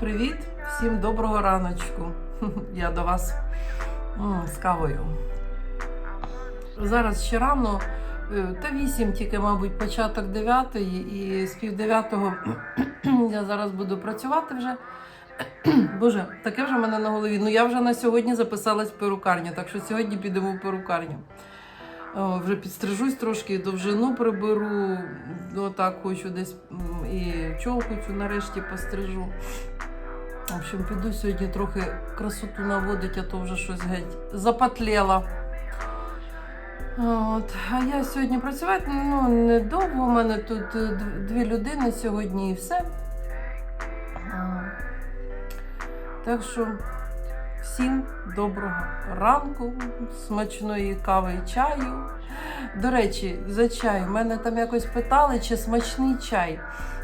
Привіт, всім доброго раночку. Я до вас з кавою. Зараз ще рано, е, та вісім, тільки, мабуть, початок дев'ятої, і з пів дев'ятого я зараз буду працювати вже. Боже, таке вже в мене на голові. Ну я вже на сьогодні записалась в перукарню, так що сьогодні підемо в перукарню. Вже підстрижусь трошки, довжину приберу. Отак хочу десь і чолку цю нарешті пострижу. В общем, піду сьогодні трохи красоту наводить, а то вже щось геть запатлела. От. А я сьогодні працювати ну, недовго. У мене тут е, дві людини сьогодні і все. Так що всім доброго ранку, смачної кави і чаю. До речі, за чай. Мене там якось питали, чи смачний чай.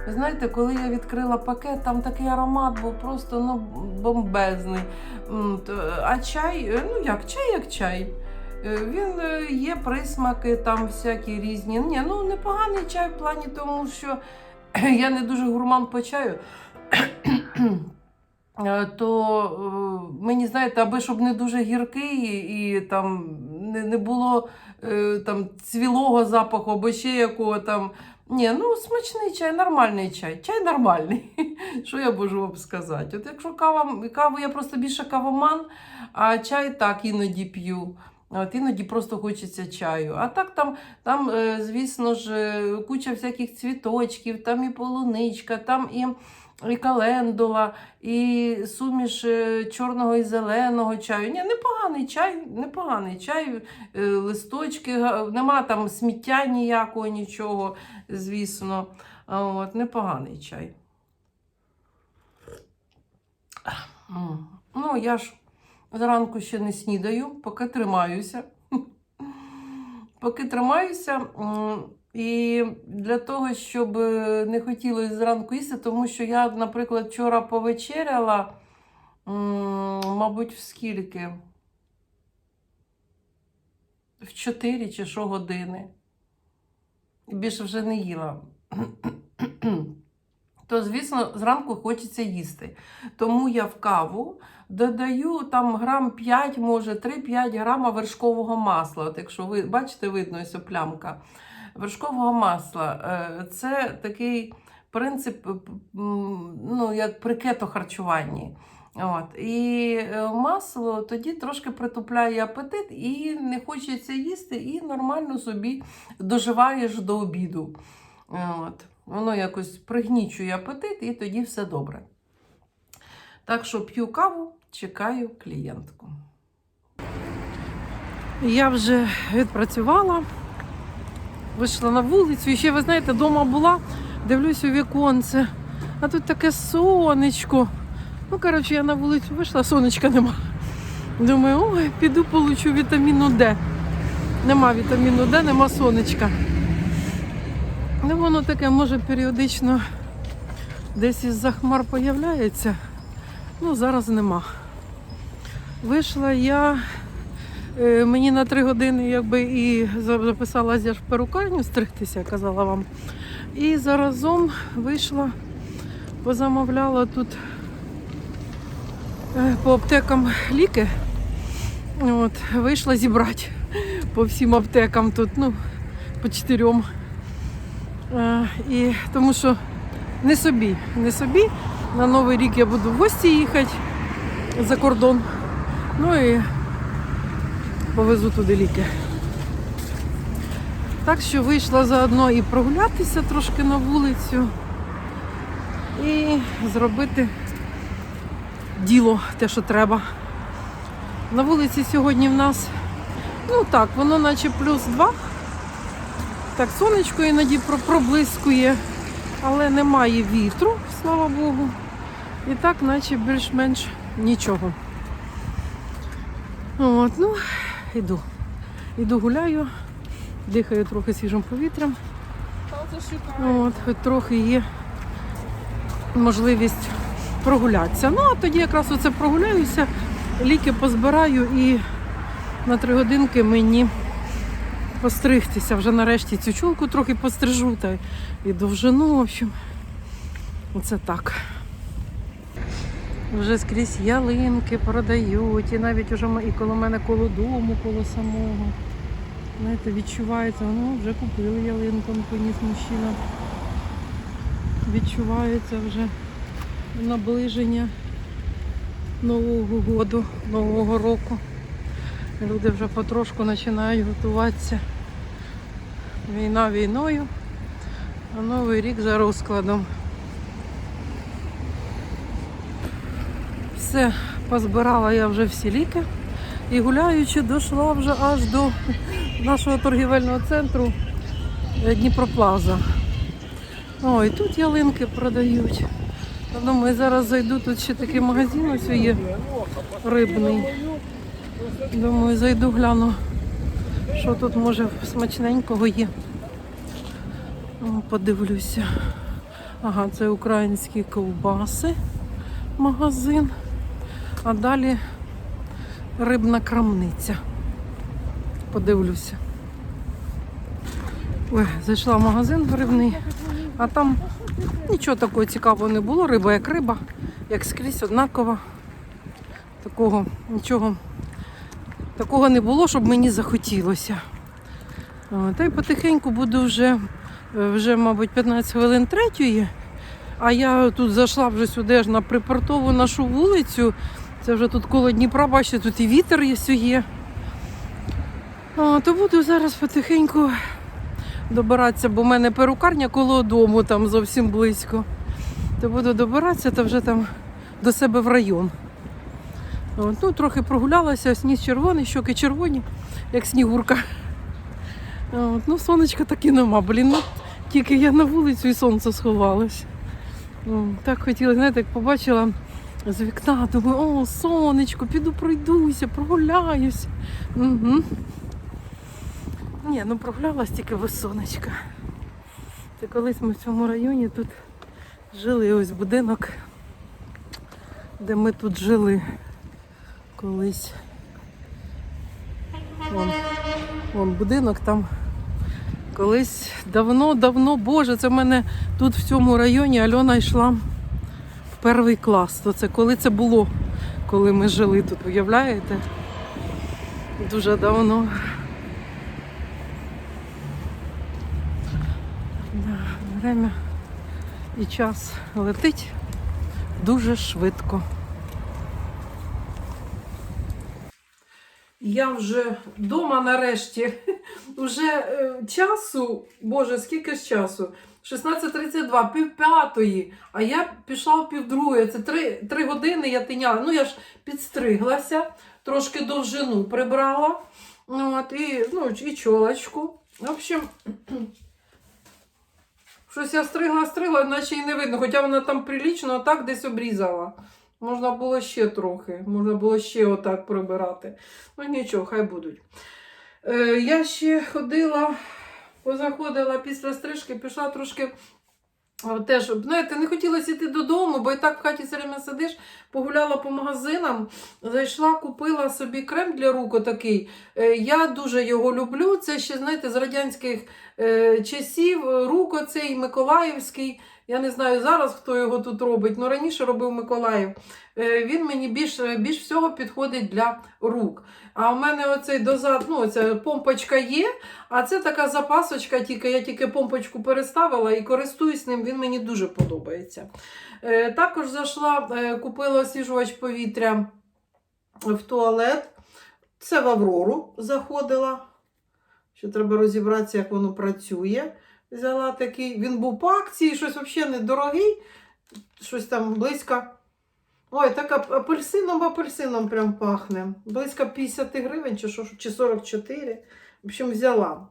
Ви знаєте, коли я відкрила пакет, там такий аромат був просто ну, бомбезний. А чай, е, ну як чай, як чай. Е, Він е, є присмаки, там всякі різні. Ні, ну непоганий чай в плані тому, що я не дуже гурман по чаю. То мені знаєте, аби щоб не дуже гіркий і там не, було там цвілого запаху або ще якого там. Ні, ну смачний чай, нормальний чай. Чай нормальний. Що я можу вам сказати? От якщо кава, каву я просто більше кавоман, а чай так іноді п'ю. От іноді просто хочеться чаю. А так там, там е, звісно ж, е, куча всяких цвіточків, там і полуничка, там і, і календула, і суміш е, чорного і зеленого чаю. Ні, непоганий чай, непоганий чай, е, листочки, нема там сміття ніякого, нічого, звісно. От, непоганий чай. Ну, я ж зранку ще не снідаю, поки тримаюся. Поки тримаюся. І для того, щоб е, не хотілося зранку їсти, тому що я, наприклад, вчора повечеряла, мабуть, в скільки? В 4 чи що години. І більше вже не їла. То, звісно, зранку хочеться їсти. Тому я в каву додаю там грам 5, може 3-5 грама вершкового масла. От якщо ви бачите, видно ось плямка. Вершкового масла е, це такий принцип, ну, як при кетохарчуванні. От. І е, масло тоді трошки притупляє апетит, і не хочеться їсти, і нормально собі доживаєш до обіду. От. Воно якось пригнічує апетит, і тоді все добре. Так що п'ю каву, чекаю клієнтку. Я вже відпрацювала, вийшла на вулицю. І ще, ви знаєте, вдома була, дивлюсь у віконце, а тут таке сонечко. Ну, коротше, я на вулицю вийшла, сонечка нема. Думаю, ой, піду получу вітаміну Д. Нема вітаміну Д, нема сонечка. Ну, воно таке, може, періодично десь із-за хмар появляється. Ну, зараз нема. Вийшла я, мені на три години якби і записалася я в перукарню стригтися, казала вам. І заразом вийшла, позамовляла тут е, по аптекам ліки. От, вийшла зібрати по всім аптекам тут, ну, по чотирьом. Е, І тому що не собі, не собі. На Новий рік я буду в гості їхати за кордон. Ну і повезу туди ліки. Так що вийшла заодно і прогулятися трошки на вулицю, і зробити діло, те, що треба. На вулиці сьогодні в нас, ну так, воно наче плюс два. Так, сонечко іноді проблискує, але немає вітру, слава Богу. І так, наче більш-менш нічого. От, ну, іду. Іду гуляю, дихаю трохи свіжим повітрям. От, хоч трохи є можливість прогулятися. Ну, а тоді якраз оце прогуляюся, ліки позбираю і на три годинки мені постригтися. Вже нарешті цю чулку трохи пострижу та і довжину, в общем. Оце так. Вже скрізь ялинки продають, і навіть уже і коло мене коло дому, коло самого. Знаєте, відчувається, ну вже купили ялинку, поніс мужчина. Відчувається вже наближення Нового году, Нового року. Люди вже потрошку починають готуватися. Війна війною, а Новий рік за розкладом. Все, позбирала я вже всі ліки і гуляючи, дійшла вже аж до нашого торгівельного центру е, Дніпроплаза. Ой, тут ялинки продають. Думаю, зараз зайду, тут ще такий магазин ось є рибний. Думаю, зайду гляну, що тут може смачненького є. Подивлюся. Ага, це українські ковбаси магазин. А далі рибна крамниця. Подивлюся. Ой, зайшла в магазин рибний, а там нічого такого цікавого не було. Риба як риба, як скрізь однакова. Такого нічого такого не було, щоб мені захотілося. Та й потихеньку буду вже, вже, мабуть, 15 хвилин третьої. А я тут зайшла вже сюди аж на припортову нашу вулицю. Це вже тут коло Дніпра, бачите, тут і вітер є є. О, то буду зараз потихеньку добиратися, бо в мене перукарня коло дому там зовсім близько. То буду добиратися та вже там до себе в район. От, ну, трохи прогулялася, сніг червоний, щоки червоні, як снігурка. От, ну, сонечка таки нема, блін. Ну, тільки я на вулицю і сонце сховалось. Так хотіла, знаєте, як побачила з вікна, думаю, о, сонечко, піду пройдуся, прогуляюсь. Угу. Ні, ну прогулялась тільки без сонечка. Це колись ми в цьому районі тут жили ось будинок, де ми тут жили колись. Вон, вон будинок там колись давно-давно, боже, це в мене тут в цьому районі Альона йшла перший клас. То це коли це було, коли ми жили тут, уявляєте? Дуже давно. Да, Время і час летить дуже швидко. Я вже вдома нарешті. Уже е, часу, боже, скільки ж часу? 16.32, пів п'ятої, а я пішла в півдругої. Це три, три години я тиняла. Ну, я ж підстриглася, трошки довжину прибрала. Ну, От, і, ну, і чолочку. В общем, щось я стригла, стригла, наче і не видно, хоча вона там прилічно так десь обрізала. Можна було ще трохи, можна було ще отак прибирати. Ну нічого, хай будуть. Е, я ще ходила, позаходила після стрижки, пішла трошки. Теж, знаєте, не хотілося йти додому, бо і так в хаті все время сидиш, погуляла по магазинам, зайшла, купила собі крем для рук отакий. Е, Я дуже його люблю. Це ще, знаєте, з радянських е, часів рук оцей Миколаївський. Я не знаю зараз, хто його тут робить, але раніше робив Миколаїв. Е, Він мені більш, більш всього підходить для рук. А у мене оцей дозад, ну, оця помпочка є, а це така запасочка, тільки я тільки помпочку переставила і користуюсь ним, він мені дуже подобається. Е, Також зайшла, е, купила освіжувач повітря в туалет. Це в Аврору заходила. Ще треба розібратися, як воно працює. Взяла такий, він був по акції, щось взагалі недорогий, щось там близько. Ой, так ап- апельсином апельсином прям пахне. Близько 50 гривень чи, що, чи 44. В общем, взяла.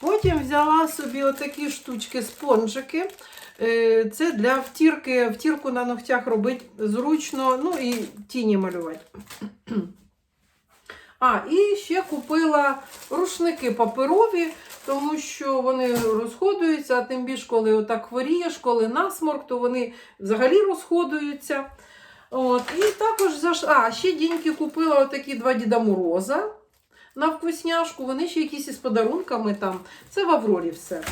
Потім взяла собі отакі штучки, спонжики. Е, Це для втірки, втірку на ногтях робити зручно, ну і тіні малювати. А, і ще купила рушники паперові, тому що вони розходуються, а тим більше, коли отак хворієш, коли насморк, то вони взагалі розходуються. От, і також заш... а, ще діньки купила отакі два Діда Мороза. на вкусняшку. Вони ще якісь із подарунками там. Це в Аврорі все.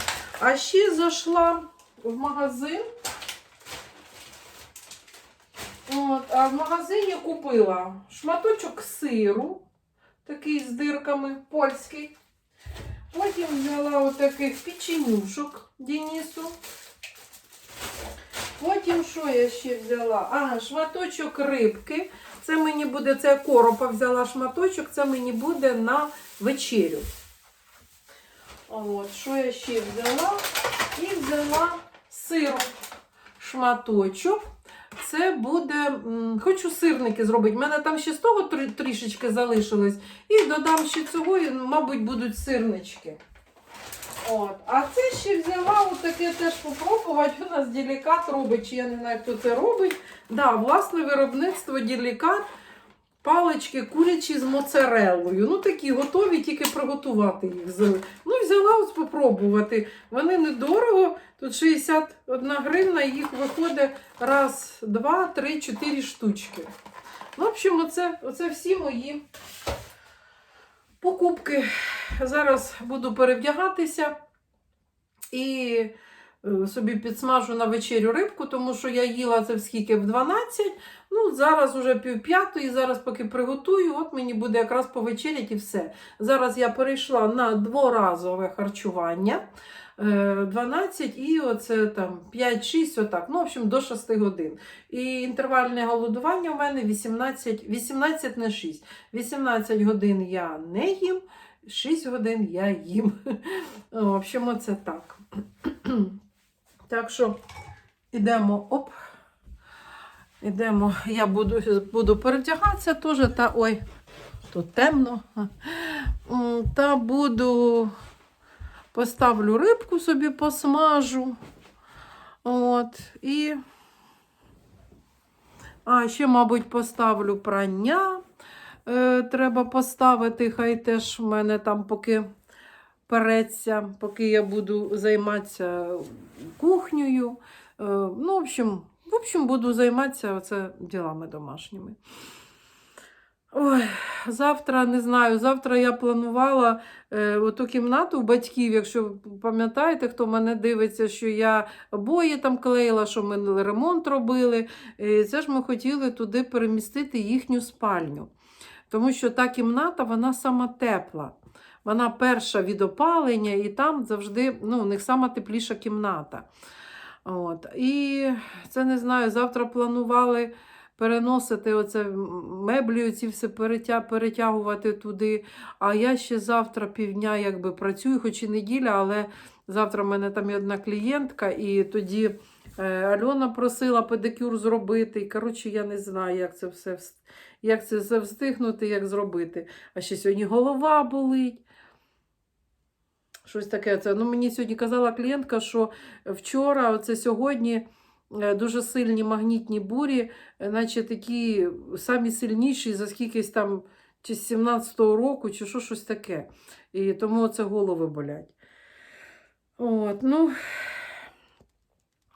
А ще зайшла в магазин. От, а в магазині купила шматочок сиру, такий з дирками, польський. Потім взяла отаких печенюшок Денису. Потім що я ще взяла? А, шматочок рибки. Це мені буде, це коропа взяла шматочок, це мені буде на вечерю. От, що я ще взяла? І взяла сиру шматочок. Це буде, хочу сирники зробити. У мене там ще з того трішечки залишилось. І додам ще цього, і, мабуть, будуть сирнички. От. А це ще взяла таке теж попробувати. У нас ділікат робить, чи я не знаю, хто це робить. Да, власне виробництво делікат. Палички курячі з моцареллою. Ну такі готові, тільки приготувати їх. Ну, взяла ось попробувати. Вони недорого. Тут 61 гривна, їх виходить раз, два, три, чотири штучки. Ну, в общем, оце, оце всі мої покупки. Зараз буду перевдягатися і собі підсмажу на вечерю рибку, тому що я їла це в скільки в 12. Ну, зараз уже пів п'ятої, зараз поки приготую, от мені буде якраз повечерять і все. Зараз я перейшла на дворазове харчування. е, 12 і оце там 5-6, отак. Ну, в общем, до 6 годин. І інтервальне голодування у мене 18, 18 на 6. 18 годин я не їм, 6 годин я їм. В общем, оце так. Так що ідемо, оп. Ідемо, я буду, буду передягатися теж, та ой, тут темно. Та буду поставлю рибку собі посмажу. От, і. А, ще, мабуть, поставлю прання. Е, треба поставити, хай теж в мене там поки переться, поки я буду займатися кухнею. Е, ну, в общем, в общем, буду займатися оце ділами домашніми. Ой, завтра не знаю. Завтра я планувала е, оту кімнату у батьків, якщо пам'ятаєте, хто мене дивиться, що я обої там клеїла, що ми ремонт робили. Е, це ж ми хотіли туди перемістити їхню спальню. Тому що та кімната, вона сама тепла. Вона перша від опалення, і там завжди ну, у них сама тепліша кімната. От. І це не знаю, завтра планували переносити оце меблі, ці все перетя, перетягувати туди. А я ще завтра півдня якби працюю, хоч і неділя, але завтра в мене там є одна клієнтка, і тоді е, Альона просила педикюр зробити. І коротше, я не знаю, як це все як це все встигнути, як зробити. А ще сьогодні голова болить. Щось таке. Це. Ну, мені сьогодні казала клієнтка, що вчора, оце сьогодні е, дуже сильні магнітні бурі, е, наче такі самі сильніші за скількись там чи з 17-го року, чи що щось таке. І тому це голови болять. От, ну,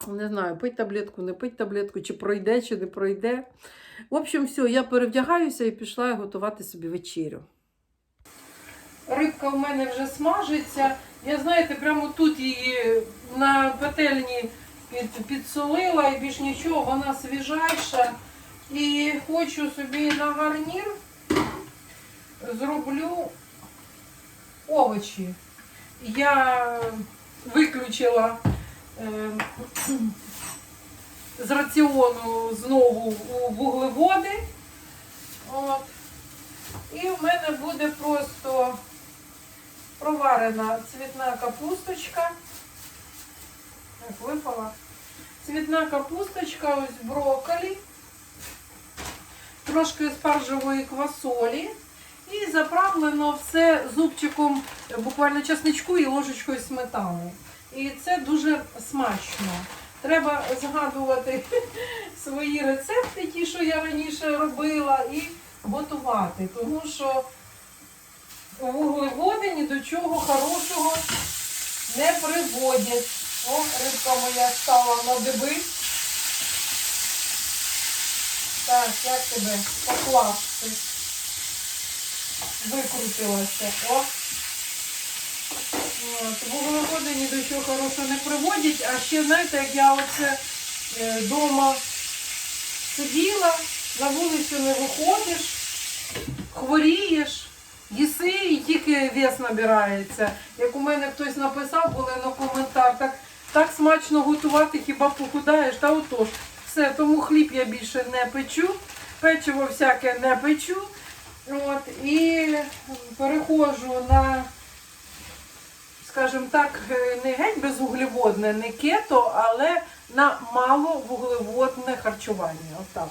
не знаю, пить таблетку, не пить таблетку, чи пройде, чи не пройде. В общем, все, я перевдягаюся і пішла готувати собі вечерю. Рибка в мене вже смажиться. Я, знаєте, прямо тут її на петельні під, підсолила і більш нічого, вона свіжайша. І хочу собі на гарнір зроблю овочі. Я виключила е, з раціону знову вуглеводи. От. І в мене буде просто проварена цвітна капусточка. Так, випала. Цвітна капусточка, ось брокколі, трошки спаржевої квасолі. І заправлено все зубчиком буквально часничку і ложечкою сметани. І це дуже смачно. Треба згадувати свої рецепти, ті, що я раніше робила, і готувати. Тому що вуглеводи ні до чого хорошого не приводять. О, рибка моя стала на диби. Так, як тебе покласти? викрутилася. О. От, вуглеводи ні до чого хорошого не приводять, а ще знаєте, як я оце вдома сиділа, на вулицю не виходиш, хворієш, їси і тільки вес набирається. Як у мене хтось написав, були на коментар, так, так смачно готувати, хіба похудаєш? Та отож, все, тому хліб я більше не печу, печиво всяке не печу. От, і переходжу на, скажімо так, е, не геть безвуглеводне, не кето, але на маловуглеводне харчування. Отак.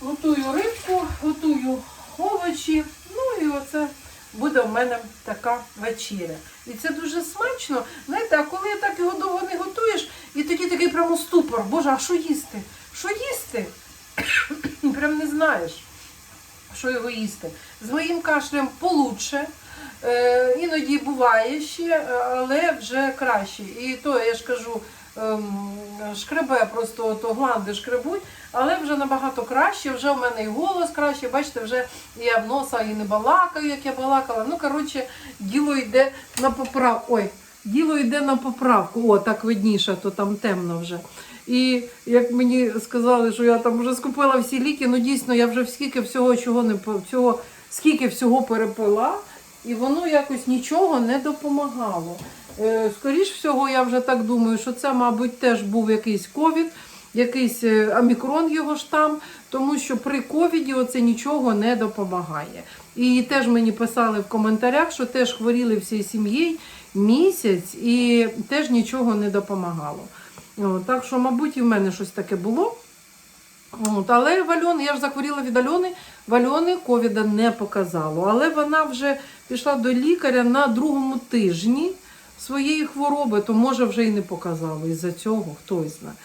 Готую рибку, готую овочі, ну і оце буде в мене така вечеря. І це дуже смачно. Знаєте, а коли так його довго не готуєш, і тоді такий прямо ступор. Боже, а що їсти? Що їсти? Прям не знаєш, що його їсти. З моїм кашлем получше. Е, іноді буває ще, але вже краще. І то я ж кажу, ем, шкребе просто то гланди шкребуть, але вже набагато краще. Вже в мене і голос краще. Бачите, вже я в носа і не балакаю, як я балакала. Ну, коротше, діло йде на поправку. Ой, діло йде на поправку. О, так видніше, то там темно вже. І як мені сказали, що я там вже скупила всі ліки, ну дійсно я вже скільки всього чого не всього, скільки всього перепила, і воно якось нічого не допомагало. Е, Скоріш всього, я вже так думаю, що це, мабуть, теж був якийсь ковід, якийсь е, омікрон його штам, тому що при ковіді оце нічого не допомагає. І теж мені писали в коментарях, що теж хворіли всією сім'єю місяць і теж нічого не допомагало. Так що, мабуть, і в мене щось таке було. От, але в я ж захворіла від Альони, в Альони ковіда не показало. Але вона вже пішла до лікаря на другому тижні своєї хвороби, то може вже і не показало. Із-за цього хтось знає.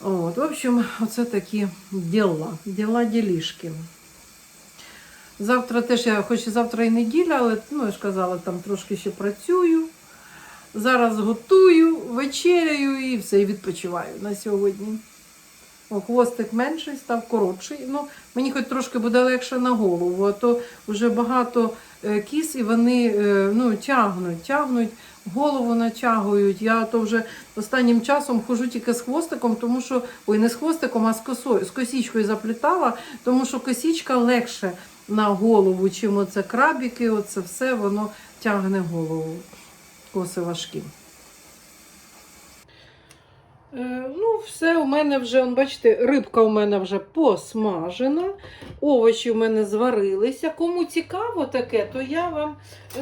От, в общем, оце такі діла, діла ділішки. Завтра теж я, хоч і завтра і неділя, але ну, я ж казала, там трошки ще працюю. Зараз готую, вечеряю і все, і відпочиваю на сьогодні. О, хвостик менший, став коротший. Ну, мені хоч трошки буде легше на голову, а то вже багато е, кіс і вони е, ну, тягнуть, тягнуть, голову натягують. Я то вже останнім часом хожу тільки з хвостиком, тому що, ой, не з хвостиком, а з косою, з косічкою заплітала, тому що косічка легше на голову, чим оце крабіки, оце все, воно тягне голову. Коси важкі. Е, ну, все у мене вже, он, бачите, рибка у мене вже посмажена, овочі у мене зварилися. Кому цікаво таке, то я вам.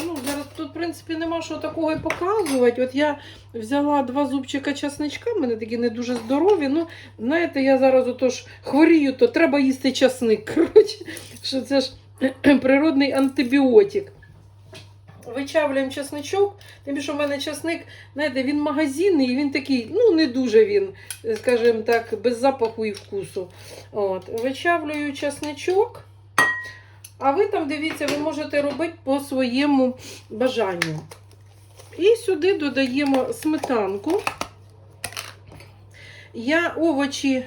Ну, зараз тут, в принципі, нема що такого і показувати. От я взяла два зубчика часничка, в мене такі не дуже здорові. Ну, знаєте, я зараз отож хворію, то треба їсти часник. Коротше, що це ж природний антибіотик. Вичавлюємо часничок, тим більше в мене часник, знаєте, він магазинний, і він такий, ну не дуже він, скажімо так, без запаху і вкусу. От. Вичавлюю часничок, а ви там дивіться, ви можете робити по своєму бажанню. І сюди додаємо сметанку. Я овочі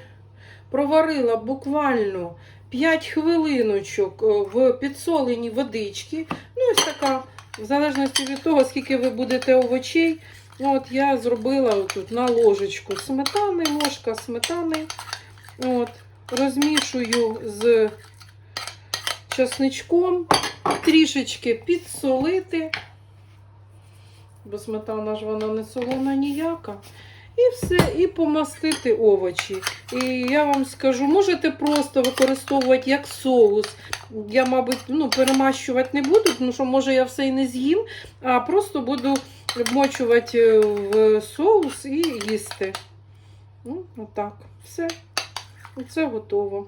проварила буквально 5 хвилиночок е, в підсоленій водичці. Ну, ось така. В залежності від того, скільки ви будете овочей, от я зробила тут на ложечку сметани, ложка сметани. От, розмішую з часничком, трішечки підсолити, бо сметана ж вона не солона ніяка. І все, і помастити овочі. І я вам скажу, можете просто використовувати як соус. Я, мабуть, ну, перемащувати не буду, тому що може я все і не з'їм, а просто буду вмочувати в соус і їсти. Ну, отак. Все. Оце готово.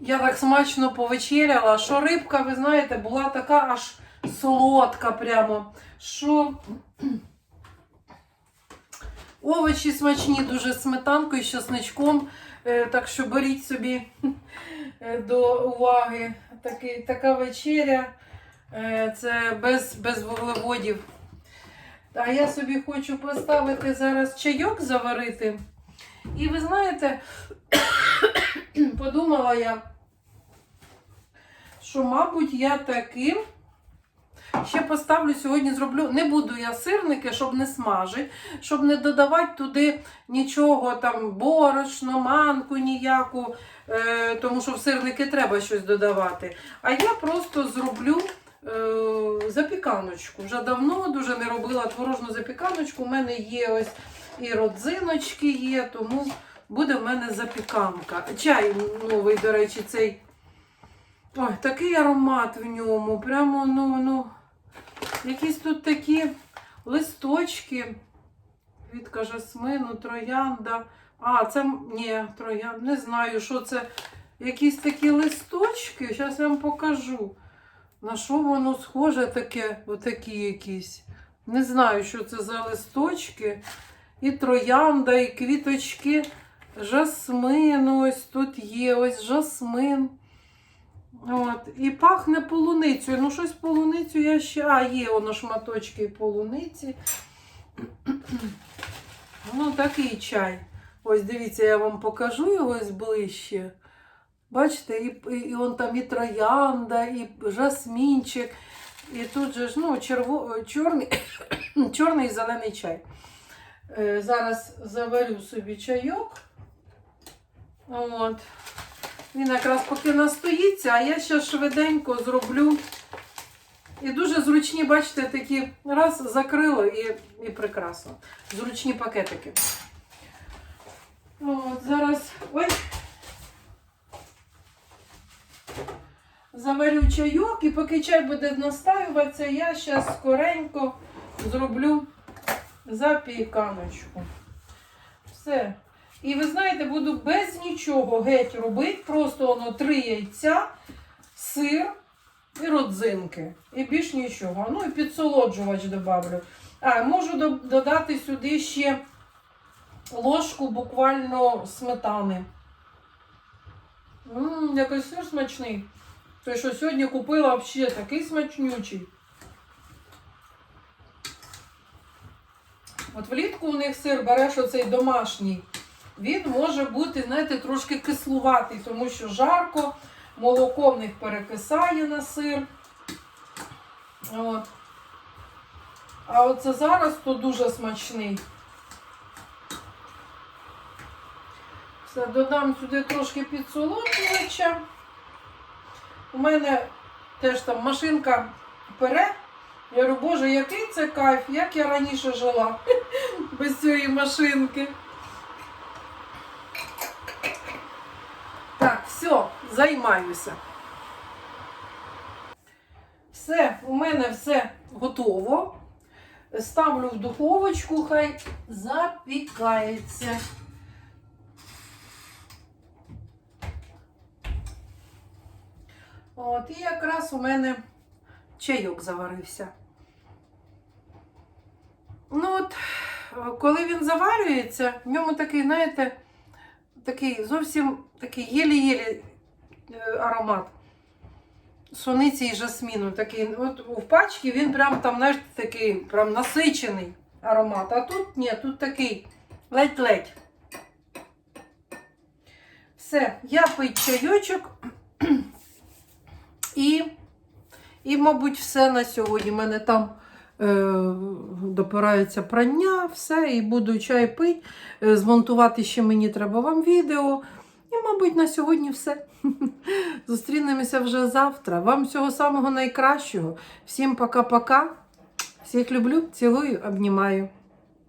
Я так смачно повечеряла, що рибка, ви знаєте, була така аж солодка прямо. Що овочі смачні, дуже сметанкою, з чесничком. Е, Так що беріть собі е, до уваги. Такий, така вечеря. Е, Це без, без вуглеводів. А я собі хочу поставити зараз чайок заварити. І ви знаєте, подумала я, що, мабуть, я таким ще поставлю сьогодні, зроблю. Не буду я сирники, щоб не смажити, щоб не додавати туди нічого, там, борошно, манку ніяку, е, тому що в сирники треба щось додавати. А я просто зроблю е, запіканочку. Вже давно дуже не робила творожну запіканочку. У мене є ось і родзиночки є, тому буде в мене запіканка. Чай новий, до речі, цей. Ой, такий аромат в ньому. Прямо, ну, ну, якісь тут такі листочки. Квітка жасмину, троянда. А, це ні, троянд, не знаю, що це. Якісь такі листочки. Зараз я вам покажу. На що воно схоже таке, отакі якісь. Не знаю, що це за листочки. І троянда, і квіточки жасмину. Ось тут є, ось жасмин. От. І пахне полуницею. Ну, щось полуницю я ще. А, є воно шматочки полуниці. Ну, такий чай. Ось дивіться, я вам покажу його ближче. Бачите, і, і, он там і троянда, і жасмінчик. І тут же ж ну, черво, чорний, чорний і зелений чай. Е, зараз заварю собі чайок. От. Він якраз поки настоїться, а я ще швиденько зроблю. І дуже зручні, бачите, такі раз закрила і, і прекрасно. Зручні пакетики. От, зараз. Ой. Заварю чайок, і поки чай буде настаюватися, я зараз скоренько зроблю запіканочку. Все. І ви знаєте, буду без нічого геть робити. Просто воно три яйця, сир і родзинки. І більш нічого. Ну і підсолоджувач добавлю. А, можу до- додати сюди ще ложку буквально сметани. Ммм, якийсь сир смачний. Той, що сьогодні купила взагалі такий смачнючий. От влітку у них сир береш оцей домашній. Він може бути, знаєте, трошки кислуватий, тому що жарко, молоко в них перекисає на сир. От. А оце зараз то дуже смачний. Все, додам сюди трошки підсолоджувача. У мене теж там машинка пере. Я говорю, боже, який це кайф, як я раніше жила без цієї машинки. Так, все, займаюся. Все, у мене все готово. Ставлю в духовочку, хай запікається. От, і якраз у мене чайок заварився. Ну от, коли він заварюється, в ньому такий, знаєте, такий зовсім такий єлі-єлі аромат. Суниці і жасміну. Такий, от в пачці він прям там, знаєш, такий прям насичений аромат. А тут ні, тут такий ледь-ледь. Все, я пить чайочок. І, і, мабуть, все на сьогодні. У мене там е, допирається прання, все, і буду чай пити. Е, змонтувати ще мені треба вам відео. І, мабуть, на сьогодні все. Зустрінемося вже завтра. Вам всього самого найкращого. Всім пока-пока. Всіх люблю, цілую, обнімаю.